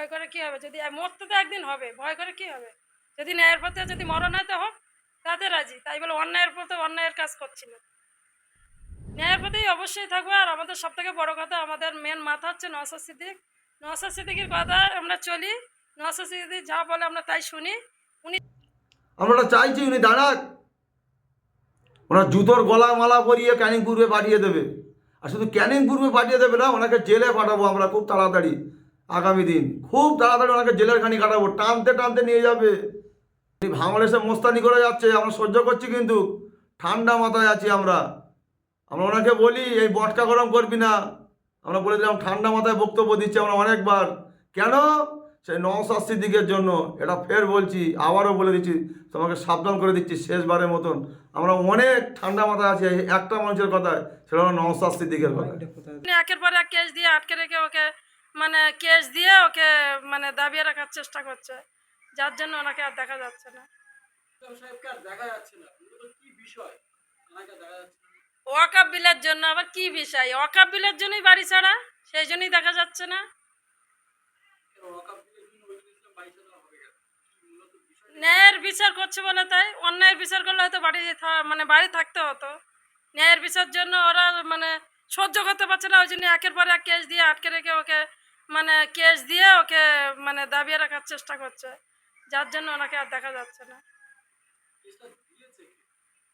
ভয় করে কি হবে? যদি মরতে তো একদিন হবে, ভয় করে কি হবে? যদি ন্যায়ের পথে যদি মরণ হয় তো হোক, তাতে রাজি। তাই বলে অন্যায়ের পথে অন্যায়ের কাজ করছি না। ন্যায়ের পথেই অবশ্যই থাকব। আর আমাদের সব থেকে বড় কথা, আমাদের মেন মাথা হচ্ছে নওসাদ সিদ্দিক। নওসাদ সিদ্দিকের কথা আমরা চলি। নওসাদ সিদ্দিক যা বলে আমরা তাই শুনি। উনি আমরা চাইছি উনি দাঁড়াক। ওনার জুতোর গলা মালা পরিয়ে ক্যানিং পূর্বে পাঠিয়ে দেবে। আর শুধু ক্যানিং পূর্বে পাঠিয়ে দেবে না, ওনাকে জেলে পাঠাবো আমরা খুব তাড়াতাড়ি। আগামী দিন। খুব তাড়াতাড়ি ওনাকে জেলের খানি কাটাবো। টানতে টানতে নিয়ে যাবে। এসে মোস্তানি করে যাচ্ছে, আমরা সহ্য করছি কিন্তু ঠান্ডা মাথায় আছি আমরা। আমরা ওনাকে বলি, এই বটকা গরম করবি না। আমরা বলে দিলাম, ঠান্ডা মাথায় বক্তব্য দিচ্ছি আমরা অনেকবার। কেন? সেই নশাস্তির দিকের জন্য। এটা ফের বলছি, আবারও বলে দিচ্ছি, তোমাকে সাবধান করে দিচ্ছি শেষবারের মতন। আমরা অনেক ঠান্ডা মাথায় আছি একটা মানুষের কথায়, সেটা হলো নশাস্তির দিকের কথা একের পর এক কেস দিয়ে আটকে রেখে ওকে মানে কেস দিয়ে ওকে মানে দাবিয়ে রাখার চেষ্টা করছে যার জন্য ওনাকে আর দেখা যাচ্ছে না। সাহেবকে আর দেখা যাচ্ছে না। মূলত কি বিষয়? ওনাকে দেখা যাচ্ছে না। ওয়াকাব বিলের জন্য আবার কি বিষয়? ওয়াকাব বিলের জন্যই বাড়ি ছাড়া সেই জন্যই দেখা যাচ্ছে না। ন্যায়ের বিচার করছে বলে তাই অন্যায়ের বিচার করলে হয়তো বাড়ি মানে বাড়ি থাকতে হতো। ন্যায়ের বিচার জন্য ওরা মানে সহ্য করতে পারছে না ওই জন্য একের পর এক কেস দিয়ে আটকে রেখে ওকে মানে কেস দিয়ে ওকে মানে দাবিয়ে রাখার চেষ্টা করছে, যার জন্য ওনাকে আর দেখা যাচ্ছে না?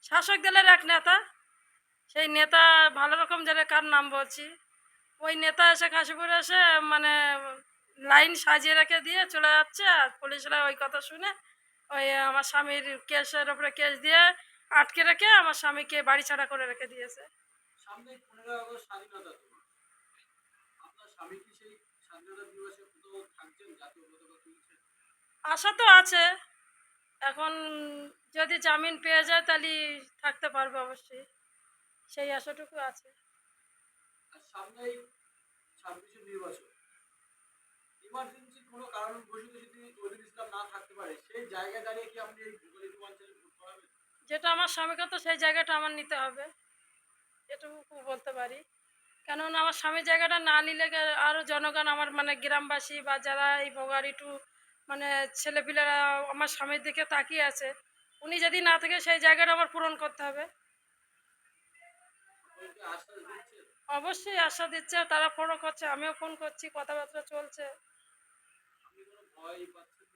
শাসক দলের এক নেতা, সেই নেতা ভালো রকম জেনে কার নাম বলছি, ওই নেতা এসে কাশীপুরে এসে মানে লাইন সাজিয়ে রেখে দিয়ে চলে যাচ্ছে আর পুলিশরা ওই কথা শুনে ওই আমার স্বামীর কেসের ওপরে কেস দিয়ে আটকে রেখে আমার স্বামীকে বাড়ি ছাড়া করে রেখে দিয়েছে আশা তো আছে। এখন যদি জামিন পেয়ে যায় তাহলে থাকতে পারবে অবশ্যই। সেই আশাটুকু আছে। যেটা আমার স্বামীকে তো সেই জায়গাটা আমার নিতে হবে। এটুকু বলতে পারি। কেননা আমার স্বামীর জায়গাটা না নিলে আরও জনগণ আমার মানে গ্রামবাসী বা যারা এই ভোগাড়ি টু মানে ছেলেপিলেরা আমার স্বামীর দিকে তাকিয়ে আছে, উনি যদি না থাকে সেই জায়গাটা আমার পূরণ করতে হবে। অবশ্যই আশা দিচ্ছে, তারা ফোনও করছে, আমিও ফোন করছি, কথাবার্তা চলছে?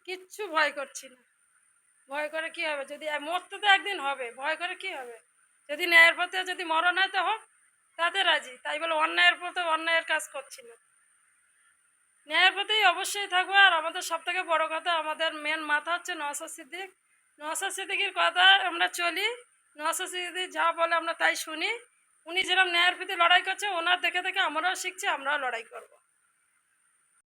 কিচ্ছু ভয় করছি না। ভয় করে কি হবে? যদি মরতে তো একদিন হবে, ভয় করে কি হবে? যদি ন্যায়ের পথে যদি মরণ হয় তো হোক। তাতে রাজি। তাই বলে অন্যায়ের পথে অন্যায়ের কাজ করছি না। ন্যায়ের পথেই অবশ্যই থাকব আর আমাদের সব থেকে বড়ো কথা, আমাদের মেন মাথা হচ্ছে নওসাদ সিদ্দিক। নওসাদ সিদ্দিকির কথা আমরা চলি নওসাদ সিদ্দিক যা বলে আমরা তাই শুনি। উনি যেরকম ন্যায়ের প্রতি লড়াই করছে, ওনার দেখে দেখে আমরাও শিখছি, আমরাও লড়াই করব।